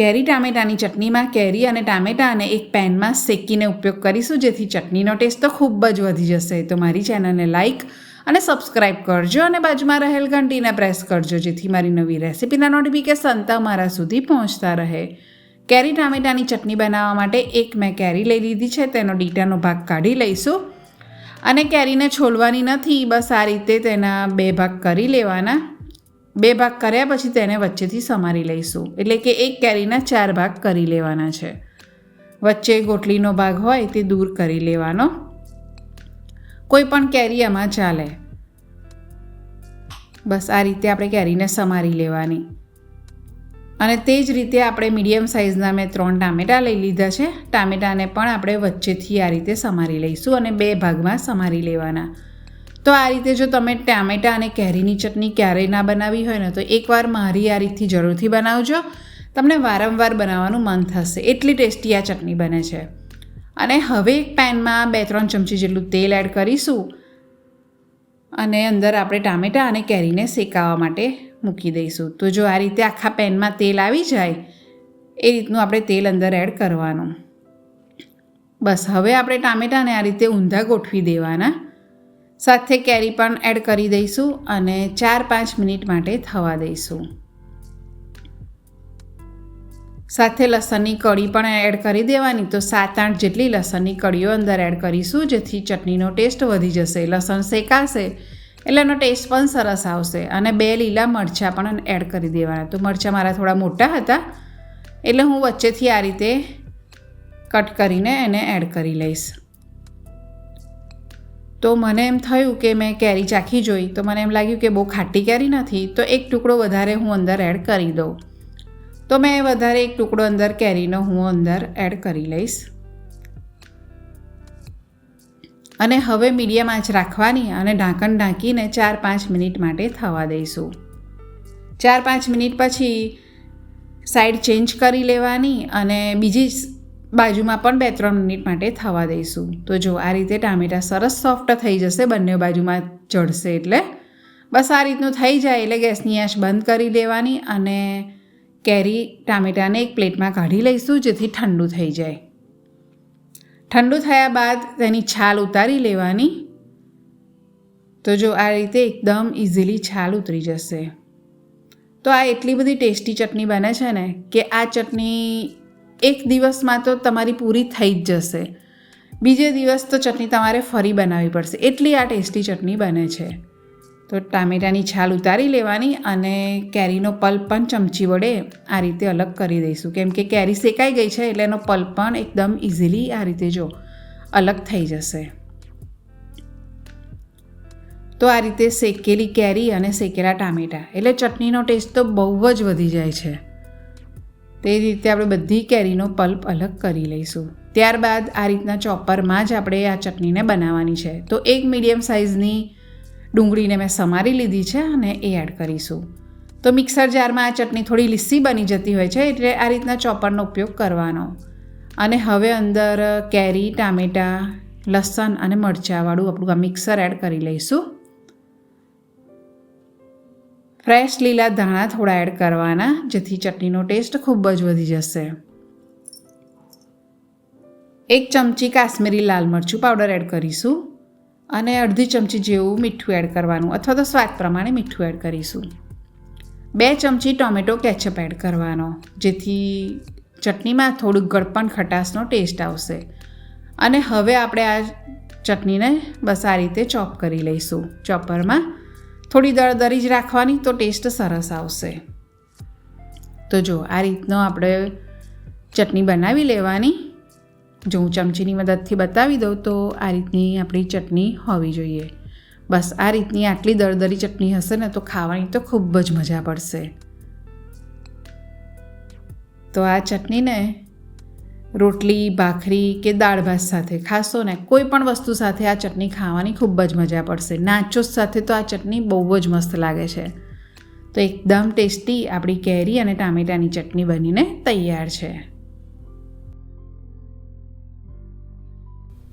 કેરી ટામેટાની ચટણીમાં કેરી અને ટામેટાને એક પેનમાં શેકીને ઉપયોગ કરીશું, જેથી ચટણીનો ટેસ્ટ તો ખૂબ જ વધી જશે. તો મારી ચેનલને લાઇક અને સબસ્ક્રાઇબ કરજો અને બાજુમાં રહેલ ઘંટીને પ્રેસ કરજો, જેથી મારી નવી રેસિપીના નોટિફિકેશન તમારા સુધી પહોંચતા રહે. કેરી ટામેટાની ચટણી બનાવવા માટે એક મેં કેરી લઈ લીધી છે, તેનો ડીટાનો ભાગ કાઢી લઈશું. અને કેરીને છોલવાની નથી, બસ આ રીતે તેના બે ભાગ કરી લેવાના. બે ભાગ કર્યા પછી તેને વચ્ચેથી સમારી લઈશું. એટલે કે એક કેરીના ચાર ભાગ કરી લેવાના છે. વચ્ચે ગોટલીનો ભાગ હોય તે દૂર કરી લેવાનો. કોઈ પણ કેરી આમાં ચાલે. બસ આ રીતે આપણે કેરીને સમારી લેવાની. અને તે જ રીતે આપણે મીડિયમ સાઇઝના મેં ત્રણ ટામેટાં લઈ લીધા છે. ટામેટાને પણ આપણે વચ્ચેથી આ રીતે સમારી લઈશું અને બે ભાગમાં સમારી લેવાના. તો આ રીતે જો તમે ટામેટાં અને કેરીની ચટણી ક્યારેય ના બનાવી હોય ને, તો એકવાર મારી આ રીતથી જરૂરથી બનાવજો. તમને વારંવાર બનાવવાનું મન થશે. એટલી ટેસ્ટી આ ચટણી બને છે. અને હવે એક પેનમાં બે ત્રણ ચમચી જેટલું તેલ એડ કરીશું. અને અંદર આપણે ટામેટાં અને કેરીને શેકાવા માટે મૂકી દઈશું. તો જો આ રીતે આખા પેનમાં તેલ આવી જાય, એ રીતનું આપણે તેલ અંદર એડ કરવાનું. બસ, હવે આપણે ટામેટાને આ રીતે ઊંધા ગોઠવી દેવાના. સાથે કેરી પણ એડ કરી દઈશું અને ચાર પાંચ મિનિટ માટે થવા દઈશું. સાથે લસણની કળી પણ એડ કરી દેવાની. તો સાત આઠ જેટલી લસણની કળીઓ અંદર એડ કરીશું, જેથી ચટણીનો ટેસ્ટ વધી જશે. લસણ શેકાશે, એટલે એનો ટેસ્ટ પણ સરસ આવશે. અને બે લીલા મરચાં પણ એડ કરી દેવાના. તો મરચાં મારા થોડા મોટા હતા, એટલે હું વચ્ચેથી આ રીતે કટ કરીને એને એડ કરી લઈશ. તો મને એમ થયું કે મેં કેરી ચાખી જોઈ, તો મને એમ લાગ્યું કે બહુ ખાટી કેરી નથી, તો એક ટુકડો વધારે હું અંદર એડ કરી દઉં. તો મેં વધારે એક ટુકડો અંદર કેરીનો હું અંદર એડ કરી લઈશ. અને હવે મીડિયમ આંચ રાખવાની અને ઢાંકણ ઢાંકીને ચાર પાંચ મિનિટ માટે થવા દઈશું. ચાર પાંચ મિનિટ પછી સાઈડ ચેન્જ કરી લેવાની અને બીજી બાજુમાં પણ બે, ત્રણ મિનિટ માટે થવા દઈશું. તો જો આ રીતે ટામેટાં સરસ સોફ્ટ થઈ જશે, બંને બાજુમાં ચડશે એટલે. બસ આ રીતનું થઈ જાય એટલે ગેસની આંચ બંધ કરી દેવાની અને કેરી ટામેટાને એક પ્લેટમાં કાઢી લઈશું જેથી ઠંડુ થઈ જાય. ઠંડુ થયા બાદ તેની છાલ ઉતારી લેવાની. તો જો આ રીતે એકદમ ઇઝીલી છાલ ઉતરી જશે. તો આ એટલી બધી ટેસ્ટી ચટણી બને છે ને કે આ ચટણી એક દિવસમાં તો તમારી પૂરી થઈ જ જશે. બીજે દિવસ તો ચટણી તમારે ફરી બનાવવી પડશે. એટલી આ ટેસ્ટી ચટણી બને છે. તો ટામેટાની છાલ ઉતારી લેવાની અને કેરીનો પલ્પ પણ ચમચી વડે આ રીતે અલગ કરી દઈશું. કેમ કે કેરી શેકાઈ ગઈ છે એટલે એનો પલ્પ પણ એકદમ ઇઝીલી આ રીતે જો અલગ થઈ જશે. તો આ રીતે શેકેલી કેરી અને શેકેલા ટામેટાં. એટલે ચટણીનો ટેસ્ટ તો બહુ જ વધી જાય છે. તે રીતે આપણે બધી કેરીનો પલ્પ અલગ કરી લઈશું. ત્યારબાદ આ રીતના ચોપરમાં જ આપણે આ ચટણીને બનાવવાની છે. તો એક મીડિયમ સાઇઝની ડુંગળીને મેં સમારી લીધી છે અને એ એડ કરીશું. તો મિક્સર જારમાં આ ચટણી થોડી લીસી બની જતી હોય છે એટલે આ રીતના ચોપરનો ઉપયોગ કરવાનો. અને હવે અંદર કેરી, ટામેટાં, લસણ અને મરચાંવાળું આપણું આ મિક્સર એડ કરી લઈશું. ફ્રેશ લીલા ધાણા થોડા એડ કરવાના, જેથી ચટણીનો ટેસ્ટ ખૂબ જ વધી જશે. એક ચમચી કાશ્મીરી લાલ મરચું પાવડર એડ કરીશું અને અડધી ચમચી જેવું મીઠું એડ કરવાનું, અથવા તો સ્વાદ પ્રમાણે મીઠું એડ કરીશું. બે ચમચી ટોમેટો કેચઅપ એડ કરવાનો, જેથી ચટણીમાં થોડુંક ગળપણ ખટાશનો ટેસ્ટ આવશે. અને હવે આપણે આ ચટણીને બસ આ રીતે ચોપ કરી લઈશું. ચોપરમાં થોડી દળદરી જ રાખવાની તો ટેસ્ટ સરસ આવશે. તો જો, આ રીતનો આપણે ચટણી બનાવી લેવાની. જો હું ચમચીની મદદથી બતાવી દઉં તો આ રીતની આપણી ચટણી હોવી જોઈએ. બસ આ રીતની આટલી દળદરી ચટણી હશે ને તો ખાવાની તો ખૂબ જ મજા પડશે. તો આ ચટણીને રોટલી, ભાખરી કે દાળ ભાત સાથે. ખાશો ને કોઈ પણ વસ્તુ સાથે આ ચટણી ખાવાની ખૂબ જ મજા પડશે. નાચોસ સાથે તો આ ચટણી બહુ જ મસ્ત લાગે છે. તો એકદમ ટેસ્ટી આપણી કેરી અને ટામેટાની ચટણી બનીને તૈયાર છે.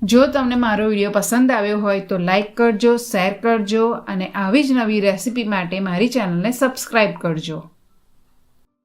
જો તમને મારો વીડિયો પસંદ આવ્યો હોય તો લાઈક કરજો, શેર કરજો અને આવી જ નવી રેસિપી માટે મારી ચેનલને સબસ્ક્રાઈબ કરજો.